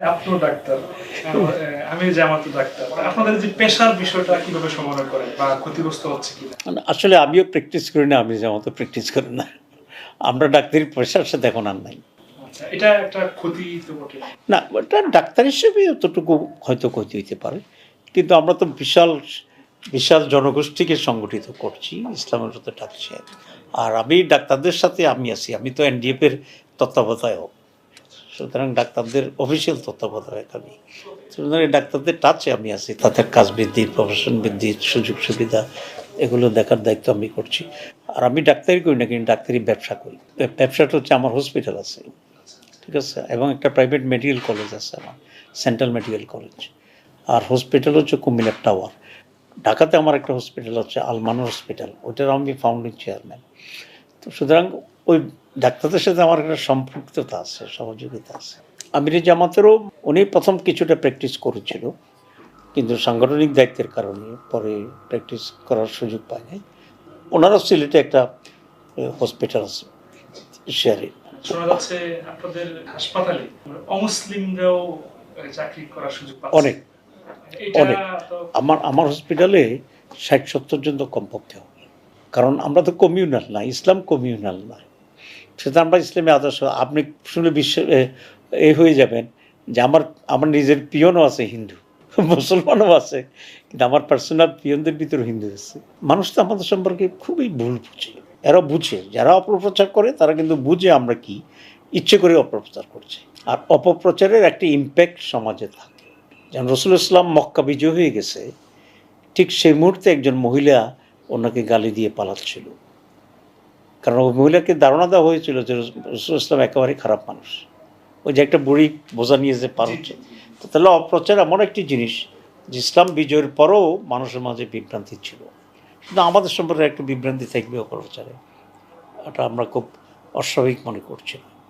আপনিও ডাক্তার। আমি জামাতো ডাক্তার। আপনাদের যে পেশার বিষয়টা কীভাবে সমাধান করেন বা ক্ষতিগ্রস্ত হচ্ছে কিনা? মানে আসলে আমিও প্র্যাকটিস করি না আমি যেমন প্র্যাকটিস করি না। আমরা ডাক্তারি পেশার সাথে এখন আর নাই। আচ্ছা এটা একটা ক্ষতি তো বটে। না ওটা ডাক্তার হিসেবে অতটুকু হয়তো ক্ষতি হইতে পারে। কিন্তু আমরা তো বিশাল বিশাল জনগোষ্ঠীকে সংগঠিত করছি ইসলামের সাথে ডাকছি আর আমি ডাক্তারদের সাথে আমি আছি আমি তো এনডিএফ এর তত্ত্বাবধায়ক। সুতরাং ডাক্তারদের অফিসিয়াল তত্ত্বাবধায়ক আমি সুতরাং ডাক্তারদের টাচে আমি আছি। তাদের কাজ বৃদ্ধি প্রফেশন বৃদ্ধি, সুযোগ সুবিধা, এগুলো দেখার দায়িত্ব আমি করছি। আর আমি ডাক্তারি করি না, কিন্তু ডাক্তারি ব্যবসা করি। ব্যবসাটা হচ্ছে আমার হসপিটাল আছে। ঠিক আছে? এবং একটা প্রাইভেট মেডিকেল কলেজ আছে আমার সেন্ট্রাল মেডিকেল কলেজ আর হসপিটাল হচ্ছে কুমিল্লার টাওয়ার ঢাকাতে আমার একটা হসপিটাল হচ্ছে আলমান হসপিটাল ওইটার আমি ফাউন্ডিং চেয়ারম্যান তো সুতরাং ওই ডাক্তারদের সাথে আমার একটা সম্পৃক্ততা আছে সহযোগিতা আছে। আমির জামাতেরও উনি প্রথম কিছুটা প্র্যাকটিস করেছিল কিন্তু সাংগঠনিক দায়িত্বের কারণে পরে প্র্যাকটিস করার সুযোগ পায় নাই ওনারও সিলেটে একটা হসপিটাল আছে শেয়ারে শোনা যাচ্ছে আপনাদের হাসপাতালে অমুসলিমরাও চাকরি করার সুযোগ অনেক অনেক। আমার আমার হসপিটালে ষাট সত্তর জন তো কমপক্ষে হবে। কারণ আমরা তো কমিউনাল না ইসলাম কমিউনাল না। সেটা আমরা ইসলামী আদর্শ। আপনি শুনে বিশ্ব, এ- হয়ে যাবেন যে আমার আমার নিজের পিয়নও আছে হিন্দু, মুসলমানও আছে, কিন্তু আমার পার্সোনাল পিয়নদের ভিতরে হিন্দু আছে। মানুষ তো আমাদের সম্পর্কে খুবই ভুল বুঝে। এরা বুঝে, যারা অপপ্রচার করে, তারা কিন্তু বুঝে আমরা কি। ইচ্ছে করে অপপ্রচার করছে। আর অপপ্রচারের একটি ইম্প্যাক্ট সমাজে থাকে। যেমন রসুল ইসলাম মক্কা বিজয় হয়ে গেছে, ঠিক সেই মুহূর্তে একজন মহিলা ওনাকে গালি দিয়ে পালাচ্ছিল। কারণ ওই মহিলাকে ধারণা দেওয়া হয়েছিল যে রসুল ইসলাম একেবারে খারাপ মানুষ। ওই যে একটা বুড়ি বোঝা নিয়ে যে পার হচ্ছে। তো তাহলে অপ্রচার এমন একটি জিনিস যে ইসলাম বিজয়ের পরেও মানুষের মাঝে বিভ্রান্তি ছিল। কিন্তু আমাদের সম্পর্কে একটা বিভ্রান্তি থাকবে অপপ্রচারে। এটা আমরা খুব অস্বাভাবিক মনে করছি